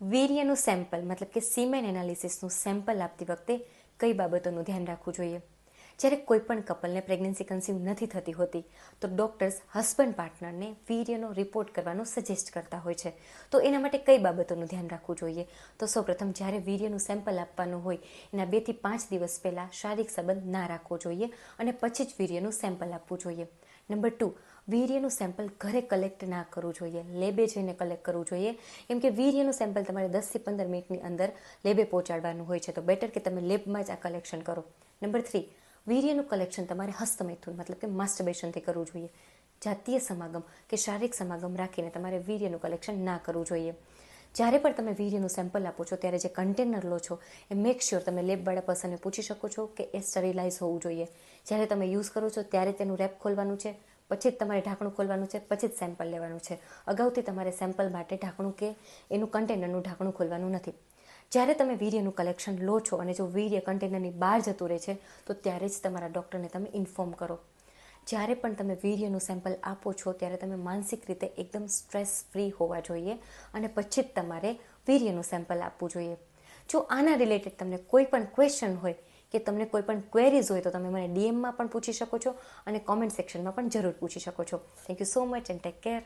વીર્યનું sample મતલબ કે semen એનાલિસિસનું sample આપતી વખતે કઈ બાબતોનું ધ્યાન રાખવું જોઈએ? જ્યારે કોઈ પણ કપલને પ્રેગ્નન્સી કન્સીવ નથી થતી હોતી, તો ડૉક્ટર્સ હસબન્ડ પાર્ટનરને વીર્યનો રિપોર્ટ કરવાનું સજેસ્ટ કરતા હોય છે. તો એના માટે કઈ બાબતોનું ધ્યાન રાખવું જોઈએ? તો સૌપ્રથમ જ્યારે વીર્યનું સેમ્પલ આપવાનું હોય, એના બેથી પાંચ દિવસ પહેલાં શારીરિક સંબંધ ના રાખવો જોઈએ અને પછી જ વીર્યનું સેમ્પલ આપવું જોઈએ. નંબર ટુ વીર્યનું સેમ્પલ ઘરે કલેક્ટ ના કરવું જોઈએ, લેબે જઈને કલેક્ટ કરવું જોઈએ. કેમ કે વીર્યનું સેમ્પલ તમારે દસથી પંદર મિનિટની અંદર લેબે પહોંચાડવાનું હોય છે. તો બેટર કે તમે લેબમાં જ આ કલેક્શન કરો. નંબર થ્રી વીર્યનું કલેક્શન તમારે હસ્તમૈથુન, મતલબ કે માસ્ટરબેશનથી કરવું જોઈએ. જાતીય સમાગમ કે શારીરિક સમાગમ રાખીને તમારે વીર્યનું કલેક્શન ના કરવું જોઈએ. જ્યારે પણ તમે વીર્યનું સેમ્પલ આપો છો, ત્યારે જે કન્ટેનર લો છો, એ મેક શ્યોર તમે લેબવાળા પર્સનને પૂછી શકો છો કે એ સ્ટરીલાઇઝ હોવું જોઈએ. જ્યારે તમે યુઝ કરો છો, ત્યારે તેનું રેપ ખોલવાનું છે. પછી જ તમારે ઢાંકણું ખોલવાનું છે, પછી જ સેમ્પલ લેવાનું છે. અગાઉથી તમારે સેમ્પલ માટે ઢાંકણું કે એનું કન્ટેનરનું ઢાંકણું ખોલવાનું નથી. જ્યારે તમે વીર્યનું કલેક્શન લો છો અને જો વીર્ય કન્ટેનરની બહાર જતું રહે છે, તો ત્યારે જ તમારા ડૉક્ટરને તમે ઇન્ફોર્મ કરો. જ્યારે પણ તમે વીર્યનું સેમ્પલ આપો છો, ત્યારે તમે માનસિક રીતે એકદમ સ્ટ્રેસ ફ્રી હોવા જોઈએ અને પછી જ તમારે વીર્યનું સેમ્પલ આપવું જોઈએ. જો આના રિલેટેડ તમને કોઈ પણ ક્વેશ્ચન હોય કે તમને કોઈ પણ ક્વેરીઝ હોય તો તમે મને ડીએમમાં પણ પૂછી શકો છો અને કોમેન્ટ સેક્શનમાં પણ જરૂર પૂછી શકો છો. Thank you so much and take care